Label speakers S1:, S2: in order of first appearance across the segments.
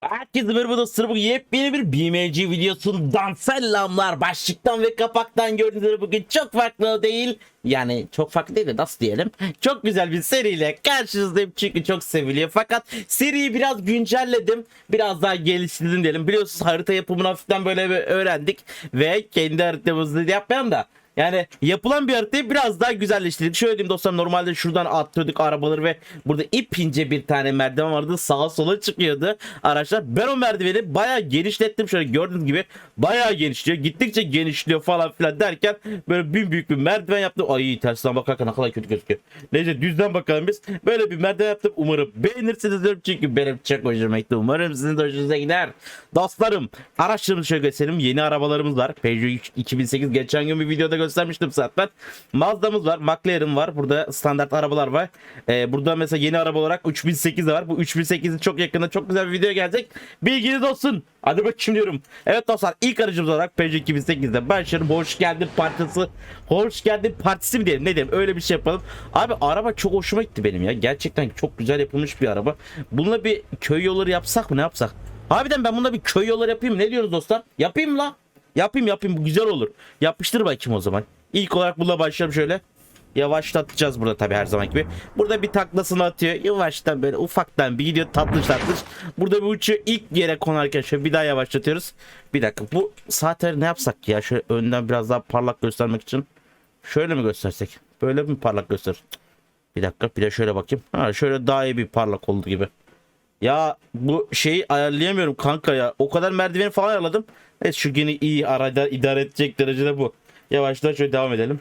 S1: Herkese merhaba dostlarım. Bugün yepyeni bir BMG videosundan selamlar. Başlıktan ve kapaktan gördüğünüz üzere bugün çok farklı değil. Yani çok farklı değil de nasıl diyelim. Çok güzel bir seriyle karşınızdayım çünkü çok seviliyor. Fakat seriyi biraz güncelledim. Biraz daha geliştirdim diyelim. Biliyorsunuz harita yapımını hafiften böyle bir öğrendik. Ve kendi haritamızı yapmayalım da. Yani yapılan bir haritayı biraz daha güzelleştirdik. Şöyle diyeyim dostlar normalde şuradan atlıyorduk arabaları ve burada ip ince bir tane merdiven vardı. Sağa sola çıkıyordu araçlar. Ben o merdiveni bayağı genişlettim. Şöyle gördüğünüz gibi bayağı genişliyor. Gittikçe genişliyor falan filan derken böyle bir büyük bir merdiven yaptım. Ay tersten bakarken ne kadar kötü gözüküyor. Neyse düzden bakalım biz. Böyle bir merdiven yaptım. Umarım beğenirsiniz diyorum. Çünkü benim çok hoşuma gitti. Umarım sizin de hoşunuza gider. Dostlarım araçlarımızı şöyle gösterelim. Yeni arabalarımız var. Peugeot 2008 geçen gün bir videoda göstermiştim zaten. Mazda'mız var. McLaren var. Burada standart arabalar var. Ee, burada mesela yeni araba olarak 3008 de var. Bu 3008'in çok yakında çok güzel bir video gelecek. Bilginiz olsun. Hadi bakayım diyorum. Evet dostlar ilk aracımız olarak Peugeot 2008'de başlıyorum. Hoş geldin partisi. Hoş geldin partisi mi diyelim ne diyelim öyle bir şey yapalım. Abi araba çok hoşuma gitti benim ya. Gerçekten çok güzel yapılmış bir araba. Bununla bir köy yolları yapsak mı ne yapsak? Harbiden ben bunda bir köy yolları yapayım? Ne diyoruz dostlar? Yapayım la. Yapayım yapayım güzel olur. Yapıştır bakayım o zaman. İlk olarak bununla başlayalım şöyle. Yavaşlatacağız burada tabi her zaman gibi. Burada bir taklasını atıyor. Yavaştan böyle ufaktan bir gidiyor tatlış tatlış. Burada bir uçuyor. İlk yere konarken şöyle bir daha yavaşlatıyoruz. Bir dakika bu saatleri ne yapsak ya? Şöyle önden biraz daha parlak göstermek için. Şöyle mi göstersek? Böyle mi parlak göster? Bir dakika bir de şöyle bakayım. Ha şöyle daha iyi bir parlak oldu gibi. Ya bu şeyi ayarlayamıyorum kanka ya. O kadar merdiveni falan ayarladım. Evet şu gene iyi arada idare edecek derecede bu. Yavaştan şöyle devam edelim.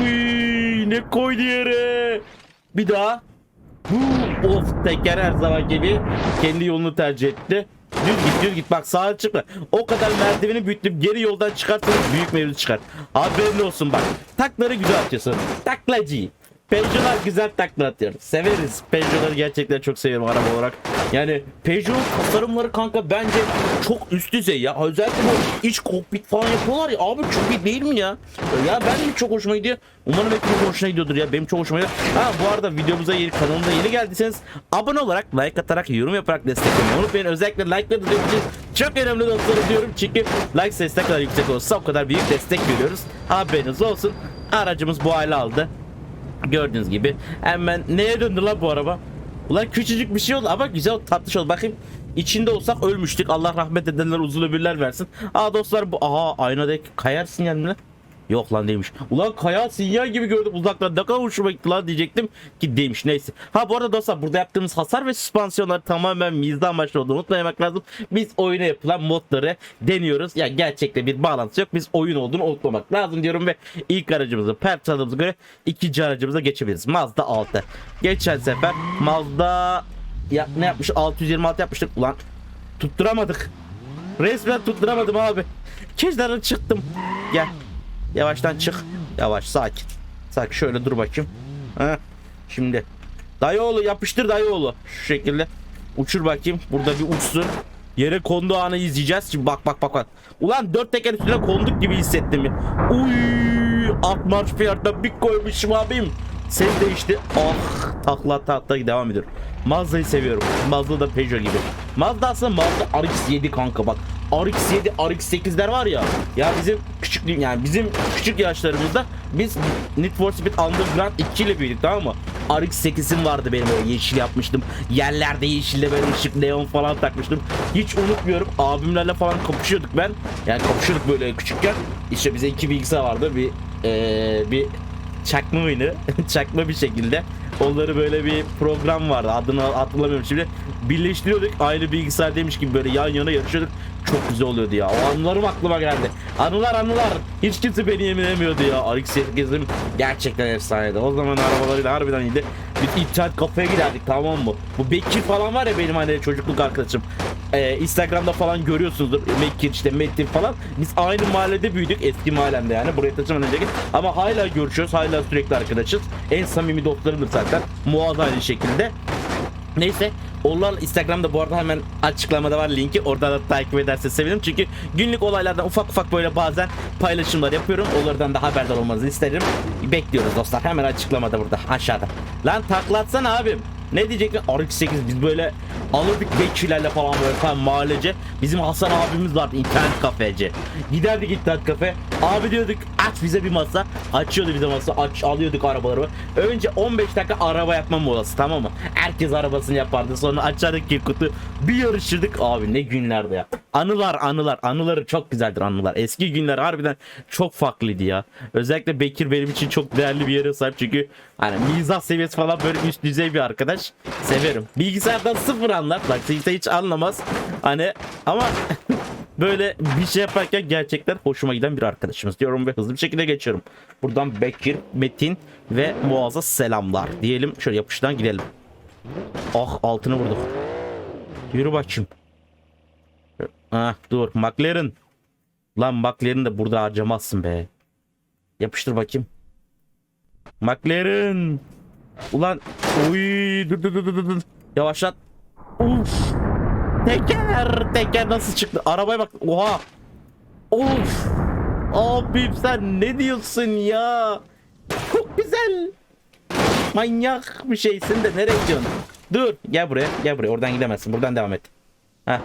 S1: Uy, ne koydu yere. Bir daha. Huu, Of teker her zaman gibi kendi yolunu tercih etti. Düz git düz git bak sağa çıkma. O kadar merdiveni büyüttüm geri yoldan çıkarsanız büyük mevzu çıkar. Haberin olsun bak. Takları güzel atıyorsun. Taklacı. Peugeot'lar güzel takla atıyor. Severiz. Peugeot'ları gerçekten çok seviyorum araba olarak. Yani Peugeot tasarımları kanka bence çok üst düzey ya. Özellikle bu iç kokpit falan yapıyorlar ya. Abi çok iyi değil mi ya? Ya ben de çok hoşuma gidiyor. Umarım hepiniz hoşuna gidiyordur ya. Benim çok hoşuma gidiyor. Ha bu arada videomuza yeni kanalımıza yeni geldiyseniz abone olarak, like atarak, yorum yaparak desteklemeyi unutmayın. Özellikle like'ları benim için çok önemli dostlarım diyorum. Çünkü like sayısı ne kadar yüksek olursa o kadar büyük destek veriyoruz. Haberiniz olsun. Aracımız bu hale aldı. Gördüğünüz gibi hemen neye döndü lan bu araba? Ulan küçücük bir şey oldu ama güzel tatlış oldu. Bakayım içinde olsak ölmüştük. Allah rahmet edenler uzun ömürler versin. Aa dostlar bu aha aynadaki kayar sinyal mi lan? Yok lan değilmiş. Ulan kaya sinyal gibi gördüm uzaktan. Ne kadar hoşuma gitti lan diyecektim ki değilmiş. Neyse. Ha bu arada dostlar burada yaptığımız hasar ve süspansiyonlar tamamen mizah amaçlı olduğunu unutmamak lazım. Biz oyuna yapılan modları deniyoruz. Ya gerçekte bir bağlantısı yok. Biz oyun olduğunu unutmamak lazım diyorum ve ilk aracımızı perçaladığımıza göre ikinci aracımıza geçebiliriz. Mazda 6. Geçen sefer Mazda ya, ne yapmış? 626 yapmıştık. Ulan tutturamadık. Resmen tutturamadım abi. Kenara çıktım. Gel. Yavaştan çık. Yavaş sakin. Sakin şöyle dur bakayım. Ha. Şimdi. Dayıoğlu yapıştır dayıoğlu. Şu şekilde. Uçur bakayım. Burada bir uçsun. Yere konduğu anı izleyeceğiz. Şimdi bak bak bak bak. Ulan dört teker üstüne konduk gibi hissettim ya. Uy, at marş fiyatına bir koymuşum abim. Ses değişti. Ah takla takla devam ediyor. Mazda'yı seviyorum. Mazda da Peugeot gibi. Mazda aslında Mazda RX-7 kanka bak. RX-7, RX-8'ler var ya. Ya bizim küçük yani bizim küçük yaşlarımızda biz Need for Speed Underground 2 ile büyüdük tamam mı? RX-8'im vardı benim böyle yeşil yapmıştım. Yerlerde yeşille böyle ışık neon falan takmıştım. Hiç unutmuyorum. Abimlerle falan kapışıyorduk ben. Yani kapışıyorduk böyle küçükken. İşte bize iki bilgisayar vardı. Bir ee, bir çakma oyunu. çakma bir şekilde. Onları böyle bir program vardı. Adını hatırlamıyorum şimdi. Birleştiriyorduk. Aynı bilgisayardaymış gibi böyle yan yana yarışıyorduk. Çok güzel oluyordu ya. O anılarım aklıma geldi. Anılar anılar. Hiç kimse beni yemin edemiyordu ya. RX-7 gerçekten efsaneydi. O zaman arabalarıyla harbiden iyiydi. Biz internet kafeye giderdik tamam mı? Bu Bekir falan var ya benim hani çocukluk arkadaşım. Ee, Instagram'da falan görüyorsunuzdur. Mekir işte Metin falan. Biz aynı mahallede büyüdük. Eski mahallemde yani. Buraya taşımadan önceki. Ama hala görüşüyoruz. Hala sürekli arkadaşız. En samimi dostlarımdır zaten. Muaz aynı şekilde. Neyse onlar Instagram'da bu arada hemen açıklamada var linki. Oradan da takip ederseniz sevinirim. Çünkü günlük olaylardan ufak ufak böyle bazen paylaşımlar yapıyorum. Onlardan da haberdar olmanızı isterim. Bekliyoruz dostlar. Hemen açıklamada burada aşağıda. Lan taklatsana abim. Ne diyecekler? RX-8 biz böyle alırdık bekçilerle falan böyle falan mahallece. Bizim Hasan abimiz vardı internet kafeci. Giderdik internet kafe. Abi diyorduk aç bize bir masa. Açıyordu bize masa. Aç alıyorduk arabaları. Önce 15 dakika araba yapma molası tamam mı? Herkes arabasını yapardı. Sonra açardık ki kutu. Bir yarışırdık. Abi ne günlerdi ya. Anılar anılar. Anıları çok güzeldir anılar. Eski günler harbiden çok farklıydı ya. Özellikle Bekir benim için çok değerli bir yere sahip. Çünkü hani mizah seviyesi falan böyle üst düzey bir arkadaş. Severim. Bilgisayardan sıfır anlar. Bak hiç anlamaz. Hani ama böyle bir şey yaparken gerçekten hoşuma giden bir arkadaşımız diyorum ve hızlı bir şekilde geçiyorum. Buradan Bekir, Metin ve Muaz'a selamlar diyelim. Şöyle yapıştan gidelim. Ah altını vurduk. Yürü bakayım. Ah dur McLaren. Lan McLaren de burada harcamazsın be. Yapıştır bakayım. McLaren. Ulan uy dur dur dur dur dur. Yavaşlat. Uf. Teker teker nasıl çıktı? Arabaya bak. Oha. Of. Abim sen ne diyorsun ya? Çok güzel. Manyak bir şeysin de nereye gidiyorsun? Dur gel buraya gel buraya oradan gidemezsin buradan devam et. Heh.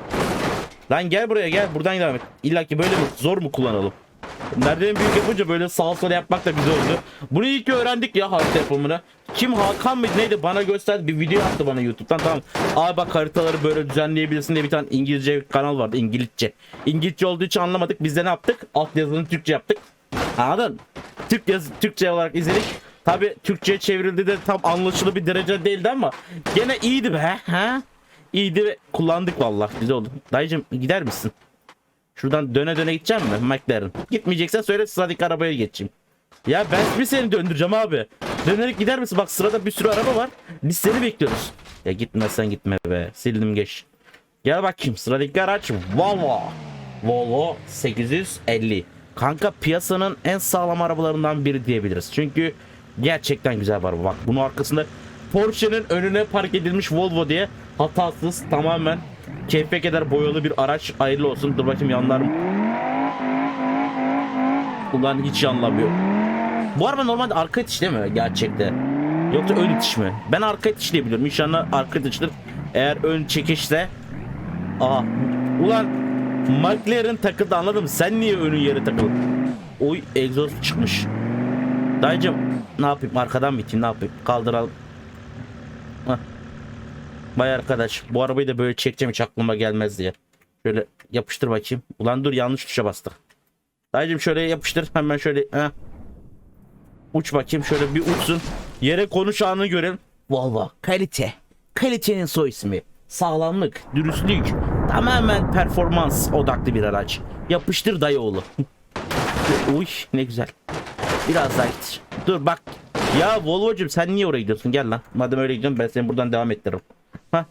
S1: Lan gel buraya gel buradan devam et. İlla ki böyle mi zor mu kullanalım? Nereden büyük yapınca böyle sağ sola yapmak da güzel oldu. Bunu ki öğrendik ya harita yapımını. Kim Hakan mıydı neydi bana gösterdi bir video attı bana YouTube'dan tamam. Abi bak haritaları böyle düzenleyebilirsin diye bir tane İngilizce kanal vardı İngilizce. İngilizce olduğu için anlamadık biz de ne yaptık? Alt yazını Türkçe yaptık. Anladın? Türk yaz Türkçe olarak izledik. Tabi Türkçe'ye çevrildi de tam anlaşılır bir derece değildi ama gene iyiydi be ha? İyiydi ve kullandık vallahi güzel oldu. Dayıcım gider misin? Şuradan döne döne gideceğim mi McLaren? Gitmeyeceksen söyle sıradaki arabaya geçeyim. Ya ben mi seni döndüreceğim abi? Dönerek gider misin? Bak sırada bir sürü araba var. Biz seni bekliyoruz. Ya gitmezsen gitme be. Sildim geç. Gel bakayım sıradaki araç Volvo. Volvo 850. Kanka piyasanın en sağlam arabalarından biri diyebiliriz. Çünkü gerçekten güzel araba. Bak bunun arkasında Porsche'nin önüne park edilmiş Volvo diye hatasız tamamen keyfe kadar boyalı bir araç hayırlı olsun. Dur bakayım yanlar mı? Ulan hiç yanlamıyor. Bu araba normalde arka itiş değil mi gerçekte? Yoksa ön itiş mi? Ben arka itiş diye biliyorum. İnşallah arka itiştir. Eğer ön çekişse Aha. Ulan McLaren takıldı anladın mı? Sen niye önün yere takıldın? Oy egzoz çıkmış. Dayıcım ne yapayım arkadan mı iteyim ne yapayım kaldıralım. Heh. Vay arkadaş bu arabayı da böyle çekeceğim hiç aklıma gelmez diye. Şöyle yapıştır bakayım. Ulan dur yanlış tuşa bastık. Dayıcım şöyle yapıştır hemen şöyle. Heh. Uç bakayım şöyle bir uçsun. Yere konuş anını görelim. Volvo kalite. Kalitenin soy ismi. Sağlamlık, dürüstlük, tamamen performans odaklı bir araç. Yapıştır dayı oğlu. Uy ne güzel. Biraz daha git. Dur bak. Ya Volvo'cum sen niye oraya gidiyorsun? Gel lan. Madem öyle gidiyorsun ben seni buradan devam ettiririm. Hah.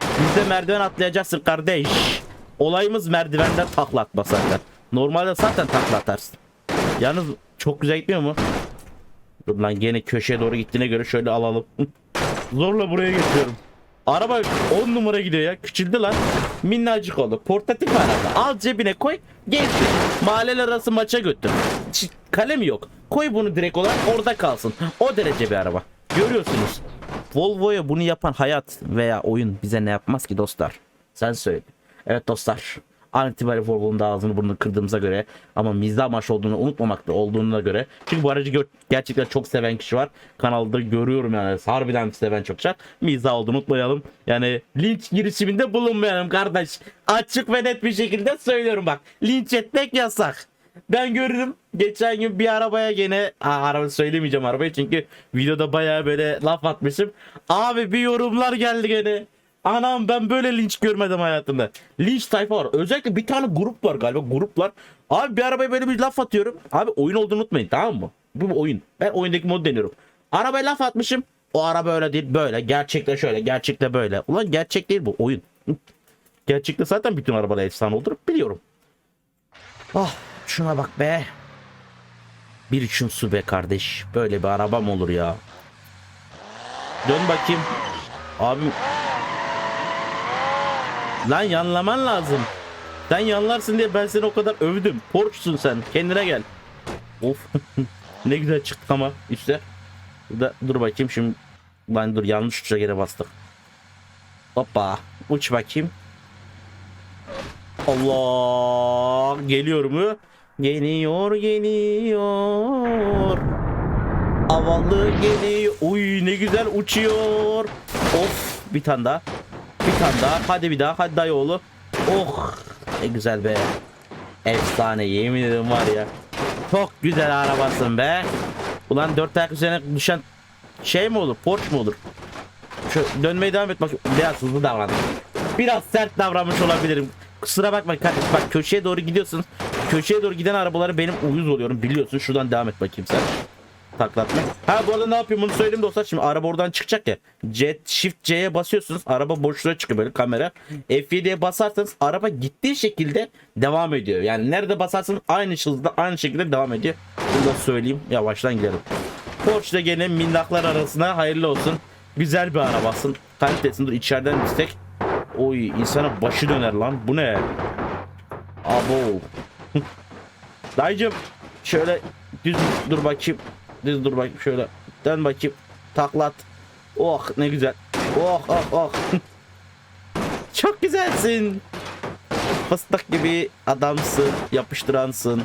S1: Biz de merdiven atlayacaksın kardeş. Olayımız merdivenden takla atmak zaten. Normalde zaten takla atarsın. Yalnız çok güzel gitmiyor mu? Dur lan gene köşeye doğru gittiğine göre şöyle alalım. Zorla buraya getiriyorum. Araba 10 numara gidiyor ya. Küçüldü lan. Minnacık oldu. Portatif araba. Al cebine koy. Gezdir. Mahalleler arası maça götür. Ç- kalem yok. Koy bunu direkt olarak orada kalsın. O derece bir araba. Görüyorsunuz. Volvo'ya bunu yapan hayat veya oyun bize ne yapmaz ki dostlar? Sen söyle. Evet dostlar. An itibariyle Volvo'nun ağzını burnunu kırdığımıza göre ama mizah amaçlı olduğunu unutmamakta olduğuna göre. Çünkü bu aracı gerçekten çok seven kişi var. Kanalda görüyorum yani harbiden seven çok var. Mizah olduğunu unutmayalım. Yani linç girişiminde bulunmayalım kardeş. Açık ve net bir şekilde söylüyorum bak. Linç etmek yasak. Ben gördüm geçen gün bir arabaya gene Aa, araba söylemeyeceğim arabayı çünkü videoda bayağı böyle laf atmışım. Abi bir yorumlar geldi gene. Anam ben böyle linç görmedim hayatımda. Linç tayfa var. Özellikle bir tane grup var galiba gruplar. Abi bir arabaya böyle bir laf atıyorum. Abi oyun olduğunu unutmayın tamam mı? Bu oyun. Ben oyundaki modu deniyorum. Arabaya laf atmışım. O araba öyle değil böyle. Gerçekte şöyle gerçekte böyle. Ulan gerçek değil bu oyun. Gerçekte zaten bütün arabalar efsane olur biliyorum. Ah şuna bak be. Bir için su be kardeş. Böyle bir araba mı olur ya? Dön bakayım. Abim. Lan yanlaman lazım. Sen yanlarsın diye ben seni o kadar övdüm. Porçsun sen. Kendine gel. Of. ne güzel çıktık ama üstte. Burada dur bakayım şimdi. Lan dur yanlış tuşa geri bastık. Hoppa. Uç bakayım. Allah. Geliyor mu? Geliyor geliyor. Havalı geliyor. Uy ne güzel uçuyor. Of bir tane daha. Tane daha. Hadi bir daha. Hadi dayı oğlu. Oh ne güzel be. Efsane yemin ederim var ya. Çok güzel arabasın be. Ulan dört ayak üzerine düşen şey mi olur? Porsche mu olur? Şu dönmeye devam et bak. Biraz hızlı davrandım. Biraz sert davranmış olabilirim. Kusura bakma kardeşim. Bak köşeye doğru gidiyorsun. Köşeye doğru giden arabaları benim uyuz oluyorum. Biliyorsun. Şuradan devam et bakayım sen. Taklatma. Ha bu arada ne yapayım bunu söyleyeyim dostlar. Şimdi araba oradan çıkacak ya. Jet Shift C'ye basıyorsunuz. Araba boşluğa çıkıyor böyle kamera. F7'ye basarsanız araba gittiği şekilde devam ediyor. Yani nerede basarsanız aynı hızda aynı şekilde devam ediyor. Bunu da söyleyeyim. Yavaştan gidelim. Porsche'da gene minnaklar arasına hayırlı olsun. Güzel bir arabasın. Kalitesin dur içeriden istek. Oy insana başı döner lan. Bu ne? Abo. Dayıcım şöyle düz dur bakayım. Düz dur bakayım şöyle. Dön bakayım. Taklat. Oh ne güzel. Oh oh oh. Çok güzelsin. Fıstık gibi adamsın. Yapıştıransın.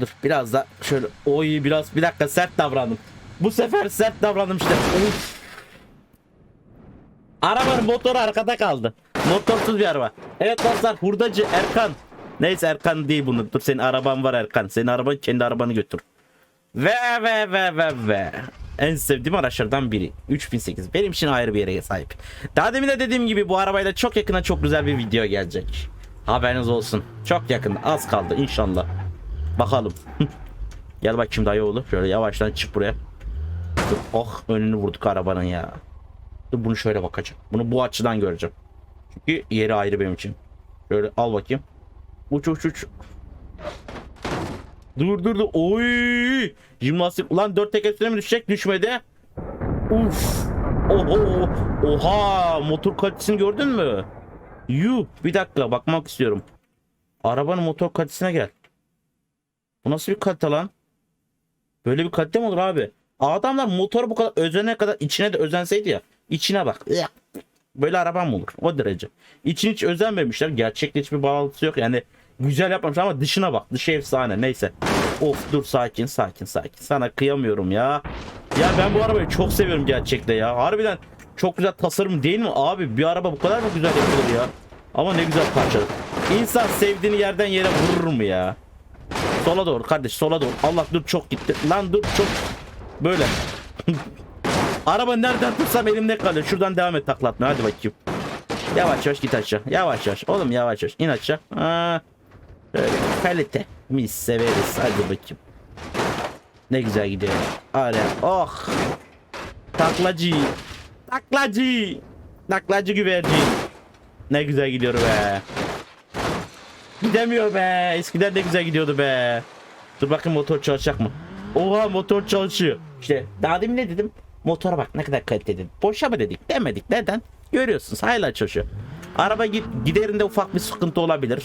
S1: Dur biraz da şöyle oy biraz bir dakika sert davrandım. Bu sefer sert davrandım işte. Uf. Arabanın motoru arkada kaldı. Motorsuz bir araba. Evet dostlar hurdacı Erkan. Neyse Erkan değil bunu. Dur senin araban var Erkan. Senin araban kendi arabanı götür. Ve ve ve ve ve. En sevdiğim araçlardan biri. 3008. Benim için ayrı bir yere sahip. Daha demin de dediğim gibi bu arabayla çok yakına çok güzel bir video gelecek. Haberiniz olsun. Çok yakın. Az kaldı inşallah. Bakalım. Gel bakayım dayı oğlu. Şöyle yavaştan çık buraya. Oh önünü vurduk arabanın ya. Dur bunu şöyle bakacağım. Bunu bu açıdan göreceğim. Çünkü yeri ayrı benim için. Şöyle al bakayım. Uç uç uç. Dur dur dur. Oy! Jimnastik. Ulan dört teker üstüne mi düşecek? Düşmedi. Uf. Oho. Oha. Motor kalitesini gördün mü? Yuh. Bir dakika bakmak istiyorum. Arabanın motor kalitesine gel. Bu nasıl bir kalite lan? Böyle bir kalite mi olur abi? Adamlar motoru bu kadar özene kadar içine de özenseydi ya. İçine bak. Böyle araba mı olur? O derece. İçin hiç özenmemişler. Gerçekle hiçbir bağlantısı yok. Yani güzel yapmamışlar ama dışına bak. Dışı efsane. Neyse. Of dur sakin sakin sakin. Sana kıyamıyorum ya. Ya ben bu arabayı çok seviyorum gerçekte ya. Harbiden çok güzel tasarım değil mi abi? Bir araba bu kadar mı güzel yapılır ya? Ama ne güzel parçalı. İnsan sevdiğini yerden yere vurur mu ya? Sola doğru kardeş sola doğru. Allah dur çok gitti. Lan dur çok. Böyle. Araba nereden tutsam elimde kalıyor. Şuradan devam et taklatma hadi bakayım. Yavaş yavaş git aşağı. Yavaş yavaş. Oğlum yavaş yavaş. İn aşağı. Aa, böyle kalite. Mis severiz. Hadi bakayım. Ne güzel gidiyor. Hadi. Oh. Taklacı. Taklacı. Taklacı güvercin. Ne güzel gidiyor be. Gidemiyor be. Eskiden de güzel gidiyordu be. Dur bakayım motor çalışacak mı? Oha motor çalışıyor. İşte daha demin ne dedim? Motora bak ne kadar kaliteli. dedim. Boşa mı dedik? Demedik. Neden? Görüyorsunuz hala çalışıyor. Araba git giderinde ufak bir sıkıntı olabilir.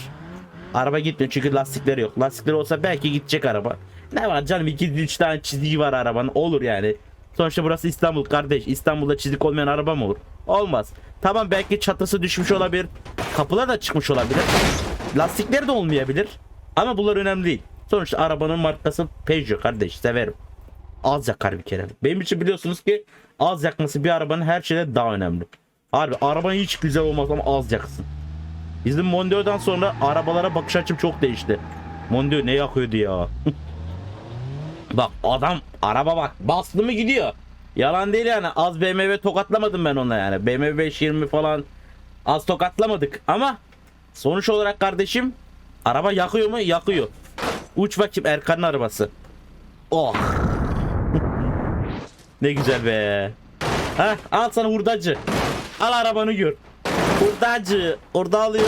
S1: Araba gitmiyor çünkü lastikleri yok. Lastikleri olsa belki gidecek araba. Ne var canım 2-3 tane çizgi var arabanın. Olur yani. Sonuçta burası İstanbul kardeş. İstanbul'da çizik olmayan araba mı olur? Olmaz. Tamam belki çatısı düşmüş olabilir. Kapılar da çıkmış olabilir. Lastikleri de olmayabilir. Ama bunlar önemli değil. Sonuçta arabanın markası Peugeot kardeş severim. Az yakar bir kere. Benim için biliyorsunuz ki az yakması bir arabanın her şeyde daha önemli. Harbi araban hiç güzel olmaz ama az yaksın. Bizim Mondeo'dan sonra arabalara bakış açım çok değişti. Mondeo ne yakıyordu ya? bak adam araba bak bastı mı gidiyor. Yalan değil yani az BMW tokatlamadım ben ona yani. BMW 520 falan az tokatlamadık ama sonuç olarak kardeşim araba yakıyor mu? Yakıyor. Uç bakayım Erkan'ın arabası. Oh. ne güzel be. Ha al sana hurdacı. Al arabanı gör. Hurdacı. Orada alıyor.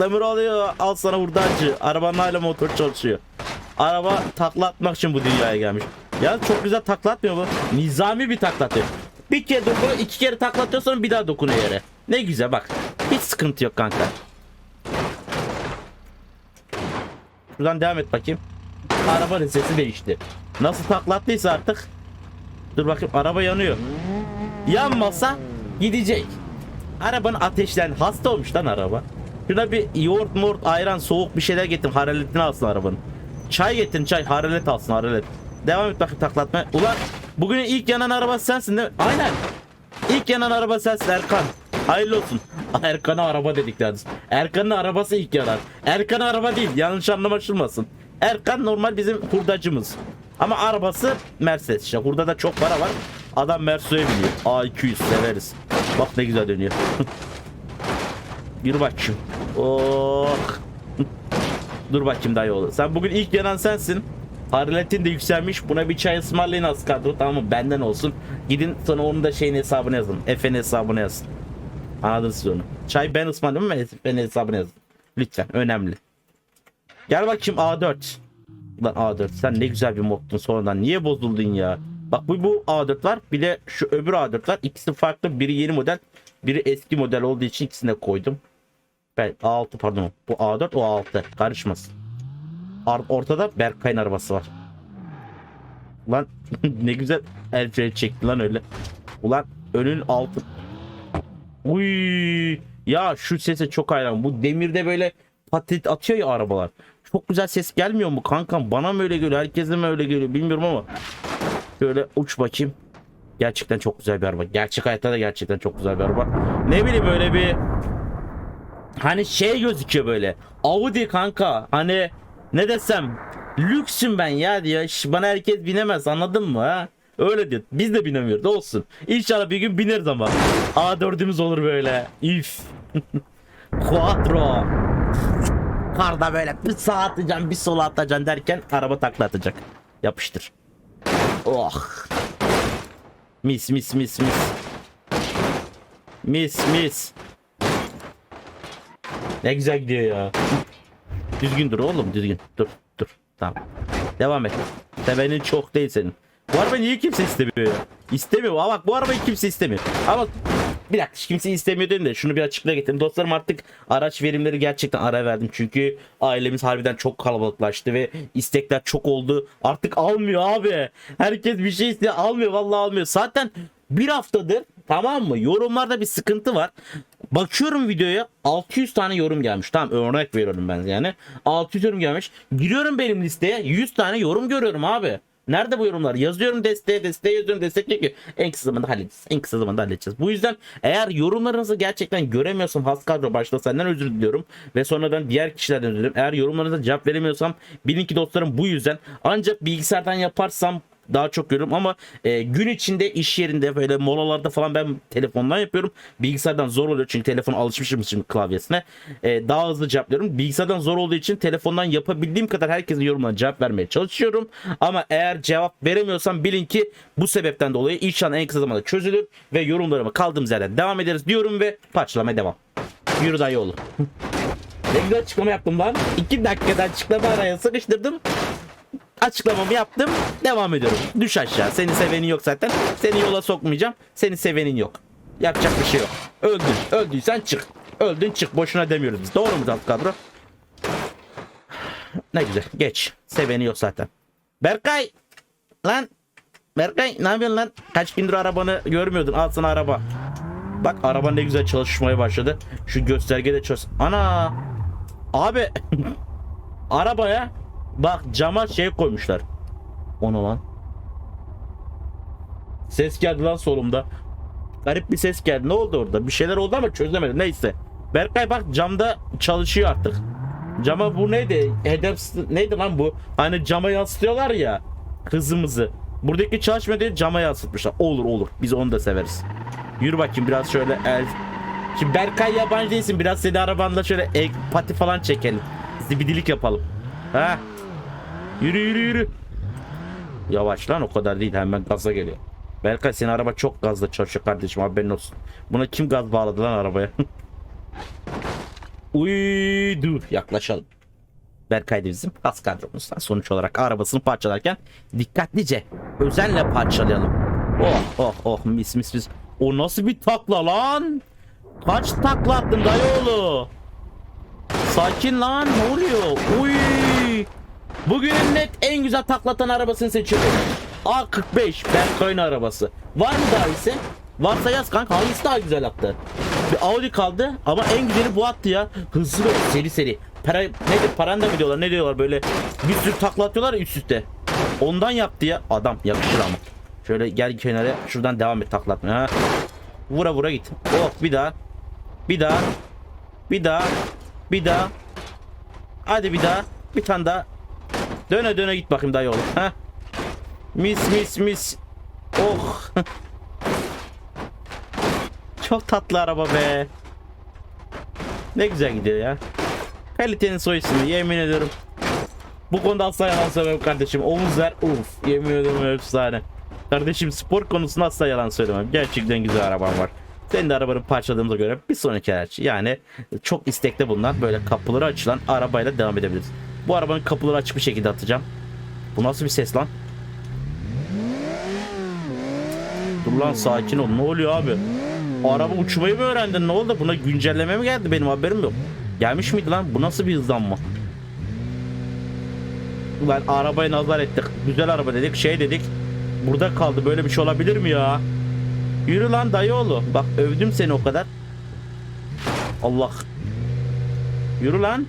S1: Demir alıyor. Al sana hurdacı. Arabanın hala motor çalışıyor. Araba takla atmak için bu dünyaya gelmiş. Ya çok güzel takla atmıyor bu. Nizami bir takla atıyor. Bir kere dokunuyor, iki kere takla atıyor sonra bir daha dokunuyor yere. Ne güzel bak. Hiç sıkıntı yok kanka. Şuradan devam et bakayım. Arabanın sesi değişti. Nasıl taklattıysa artık. Dur bakayım araba yanıyor. Yanmasa gidecek. Arabanın ateşlen hasta olmuş lan araba. Şuna bir yoğurt mort ayran soğuk bir şeyler getirin hararetini alsın arabanın. Çay getirin çay hararet alsın hararet. Devam et bakayım taklatma. Ulan bugün ilk yanan araba sensin değil mi? Aynen. İlk yanan araba sensin Erkan. Hayırlı olsun. Erkan'a araba dedik yalnız. Erkan'ın arabası ilk yanar. Erkan araba değil yanlış anlaşılmasın. Erkan normal bizim hurdacımız. Ama arabası Mercedes işte. Hurda da çok para var. Adam Mercedes'e biniyor. A200 severiz. Bak ne güzel dönüyor. Yürü bakayım. Oh. Dur bakayım dayı oğlu. Sen bugün ilk yanan sensin. Hararetin de yükselmiş. Buna bir çay ısmarlayın az kadro. Tamam mı? Benden olsun. Gidin sonra onun da şeyin hesabını yazın. Efe'nin hesabını yazın. Anladınız siz onu. Çay ben ısmarladım ama Efe'nin hesabını yazın. Lütfen. Önemli. Gel bakayım A4. Lan A4 sen ne güzel bir moddun sonradan. Niye bozuldun ya? Bak bu, bu A4 var. Bir de şu öbür A4 var. İkisi farklı. Biri yeni model. Biri eski model olduğu için ikisini de koydum. Ben A6 pardon. Bu A4 o A6. Karışmasın. Ar- Ortada Berkay'ın arabası var. Lan ne güzel el freni çekti lan öyle. Ulan önün altı. Uy ya şu sese çok hayran. Bu demirde böyle patit atıyor ya arabalar. Çok güzel ses gelmiyor mu kankam? Bana mı öyle geliyor? Herkese mi öyle geliyor bilmiyorum ama. Şöyle uç bakayım. Gerçekten çok güzel bir araba. Gerçek hayatta da gerçekten çok güzel bir araba. Ne bileyim öyle bir hani şey gözüküyor böyle. Audi kanka. Hani ne desem lüksüm ben ya diyor. Şş, Bana herkes binemez anladın mı ha? Öyle diyor. Biz de binemiyoruz olsun. İnşallah bir gün bineriz ama. A4'ümüz olur böyle. Üf. Quattro. Karda böyle bir sağa atacaksın bir sola atacaksın derken araba takla atacak. Yapıştır. Oh. Mis mis mis mis. Mis mis. Ne güzel gidiyor ya. Düzgün dur oğlum düzgün. Dur dur. Tamam. Devam et. Sevenin çok değil senin. Bu araba niye kimse istemiyor ya? İstemiyor. Aa bak bu arabayı kimse istemiyor. Ama bir dakika kimse istemiyor dedim de şunu bir açıklığa getireyim. Dostlarım artık araç verimleri gerçekten ara verdim. Çünkü ailemiz harbiden çok kalabalıklaştı ve istekler çok oldu. Artık almıyor abi. Herkes bir şey istiyor almıyor vallahi almıyor. Zaten bir haftadır tamam mı yorumlarda bir sıkıntı var. Bakıyorum videoya 600 tane yorum gelmiş. Tamam örnek veriyorum ben yani. 600 yorum gelmiş. Giriyorum benim listeye 100 tane yorum görüyorum abi. Nerede bu yorumlar? Yazıyorum desteğe, desteğe yazıyorum destek çünkü en kısa zamanda halledeceğiz. En kısa zamanda halledeceğiz. Bu yüzden eğer yorumlarınızı gerçekten göremiyorsam has kadro başta senden özür diliyorum. Ve sonradan diğer kişilerden özür diliyorum. Eğer yorumlarınıza cevap veremiyorsam bilin ki dostlarım bu yüzden. Ancak bilgisayardan yaparsam daha çok görüyorum ama e, gün içinde iş yerinde böyle molalarda falan ben telefondan yapıyorum. Bilgisayardan zor oluyor çünkü telefon alışmışım şimdi klavyesine. E, daha hızlı cevaplıyorum. Bilgisayardan zor olduğu için telefondan yapabildiğim kadar herkesin yorumlarına cevap vermeye çalışıyorum. Ama eğer cevap veremiyorsam bilin ki bu sebepten dolayı inşallah en kısa zamanda çözülür ve yorumlarıma kaldığımız yerden devam ederiz diyorum ve parçalamaya devam. Yürü dayı oğlu. ne güzel açıklama yaptım lan. 2 dakikada açıklama araya sıkıştırdım açıklamamı yaptım. Devam ediyorum. Düş aşağı. Seni sevenin yok zaten. Seni yola sokmayacağım. Seni sevenin yok. Yapacak bir şey yok. Öldün. Öldüysen çık. Öldün çık. Boşuna demiyoruz biz. Doğru mu alt kadro? Ne güzel. Geç. Seveni yok zaten. Berkay. Lan. Berkay ne yapıyorsun lan? Kaç gündür arabanı görmüyordun. Al sana araba. Bak araba ne güzel çalışmaya başladı. Şu göstergede çalış. Ana. Abi. Arabaya Bak cama şey koymuşlar. Onu lan. Ses geldi lan solumda. Garip bir ses geldi. Ne oldu orada? Bir şeyler oldu ama çözemedim. Neyse. Berkay bak camda çalışıyor artık. Cama bu neydi? Hedef neydi lan bu? Hani cama yansıtıyorlar ya hızımızı. Buradaki çalışma değil cama yansıtmışlar. Olur olur. Biz onu da severiz. Yürü bakayım biraz şöyle el. Şimdi Berkay yabancı değilsin. Biraz seni arabanla şöyle ek, pati falan çekelim. Zibidilik yapalım. Ha? Yürü yürü yürü. Yavaş lan o kadar değil hemen gaza geliyor. Berkay senin araba çok gazla çalışıyor kardeşim haberin olsun. Buna kim gaz bağladı lan arabaya? Uy dur yaklaşalım. Berkay da bizim gaz kadromuzdan sonuç olarak arabasını parçalarken dikkatlice özenle parçalayalım. Oh oh oh mis mis mis. O nasıl bir takla lan? Kaç takla attın dayıoğlu? Sakin lan ne oluyor? Uy. Bugünün net en güzel taklatan arabasını seçiyorum. A45 Berkay'ın arabası. Var mı daha iyisi? Varsa yaz kanka hangisi daha güzel attı? Bir Audi kaldı ama en güzeli bu attı ya. Hızlı ve seri seri. Para, nedir paranda mı diyorlar ne diyorlar böyle bir sürü takla atıyorlar üst üste. Ondan yaptı ya. Adam yakışır ama. Şöyle gel kenara şuradan devam et takla atmaya. Ha. Vura vura git. Oh bir daha. Bir daha. Bir daha. Bir daha. Hadi bir daha. Bir tane daha. Döne döne git bakayım iyi olur. Ha. Mis mis mis. Oh. Çok tatlı araba be. Ne güzel gidiyor ya. Kalitenin soy yemin ediyorum. Bu konuda asla yalan söylemem kardeşim. Omuzlar uf yemin ediyorum efsane. Kardeşim spor konusunda asla yalan söylemem. Gerçekten güzel arabam var. Senin de arabanı parçaladığımıza göre bir sonraki araç. Yani çok istekli bulunan böyle kapıları açılan arabayla devam edebiliriz. Bu arabanın kapıları açık bir şekilde atacağım. Bu nasıl bir ses lan? Dur lan sakin ol. Ne oluyor abi? Araba uçmayı mı öğrendin? Ne oldu? Buna güncelleme mi geldi? Benim haberim yok. Gelmiş miydi lan? Bu nasıl bir hızlanma? Ulan arabaya nazar ettik. Güzel araba dedik. Şey dedik. Burada kaldı. Böyle bir şey olabilir mi ya? Yürü lan dayıoğlu. Bak övdüm seni o kadar. Allah. Yürü lan.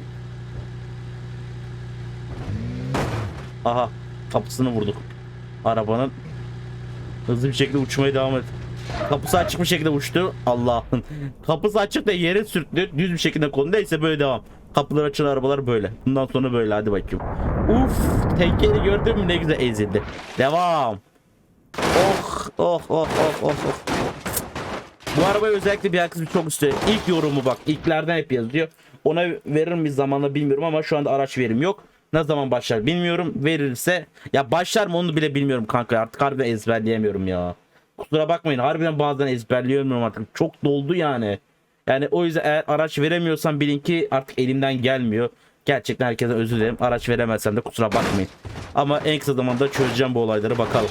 S1: Aha. Kapısını vurduk. Arabanın hızlı bir şekilde uçmaya devam et. Kapısı açık bir şekilde uçtu. Allah'ın. Kapısı açık da yere sürttü. Düz bir şekilde konu. Neyse böyle devam. Kapılar açılan arabalar böyle. Bundan sonra böyle hadi bakayım. Uf, tenkeri gördün mü ne güzel ezildi. Devam. Oh, oh, oh, oh, oh, oh. Bu arabayı özellikle bir arkadaşım çok istiyor. İlk yorumu bak. ilklerden hep yazıyor. Ona verir mi zamanla bilmiyorum ama şu anda araç verim yok. Ne zaman başlar bilmiyorum. Verirse ya başlar mı onu bile bilmiyorum kanka. Artık harbiden ezberleyemiyorum ya. Kusura bakmayın. Harbiden bazen ezberleyemiyorum artık. Çok doldu yani. Yani o yüzden eğer araç veremiyorsam bilin ki artık elimden gelmiyor. Gerçekten herkese özür dilerim. Araç veremezsem de kusura bakmayın. Ama en kısa zamanda çözeceğim bu olayları bakalım.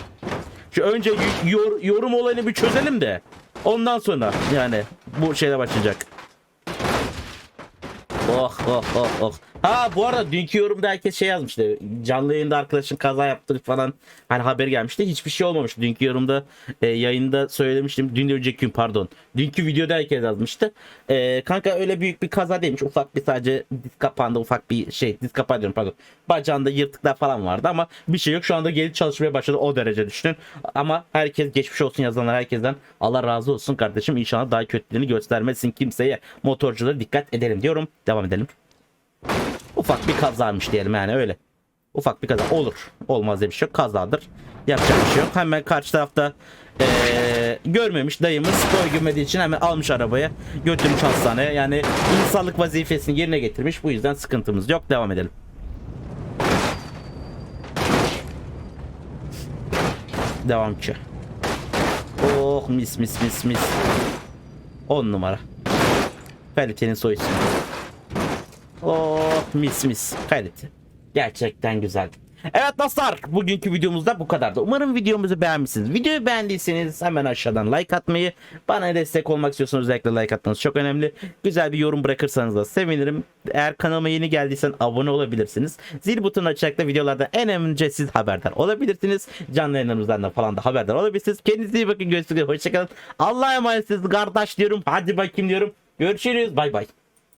S1: Şu önce yor- yorum olayını bir çözelim de. Ondan sonra yani bu şeyle başlayacak. Oh oh oh oh. Ha bu arada dünkü yorumda herkes şey yazmıştı. Canlı yayında arkadaşın kaza yaptı falan. Hani haber gelmişti. Hiçbir şey olmamış. Dünkü yorumda e, yayında söylemiştim. Dün önceki gün pardon. Dünkü videoda herkes yazmıştı. E, kanka öyle büyük bir kaza değilmiş. Ufak bir sadece diz kapağında ufak bir şey. Diz kapağı diyorum pardon. Bacağında yırtıklar falan vardı ama bir şey yok. Şu anda geri çalışmaya başladı. O derece düşünün. Ama herkes geçmiş olsun yazanlar herkesten Allah razı olsun kardeşim. İnşallah daha kötülüğünü göstermesin kimseye. Motorculara dikkat edelim diyorum. Devam edelim. Ufak bir kazaymış diyelim yani öyle. Ufak bir kaza olur. Olmaz diye bir şey yok. Kazadır. Yapacak bir şey yok. Hemen karşı tarafta eee, görmemiş dayımız boy görmediği için hemen almış arabaya götürmüş hastaneye. Yani insanlık vazifesini yerine getirmiş. Bu yüzden sıkıntımız yok. Devam edelim. Devam ki. Oh mis mis mis mis. 10 numara. Kalitenin soy ismi. Oh mis mis kalite. Gerçekten güzel. Evet dostlar bugünkü videomuzda bu kadardı. Umarım videomuzu beğenmişsiniz. Videoyu beğendiyseniz hemen aşağıdan like atmayı, bana destek olmak istiyorsanız özellikle like atmanız çok önemli. Güzel bir yorum bırakırsanız da sevinirim. Eğer kanalıma yeni geldiysen abone olabilirsiniz. Zil butonu açarak videolarda en önce siz haberdar olabilirsiniz. Canlı yayınlarımızdan da falan da haberdar olabilirsiniz. Kendinize iyi bakın. Görüşürüz. Hoşçakalın. Allah'a emanetsiniz kardeş diyorum. Hadi bakayım diyorum. Görüşürüz. Bay bay.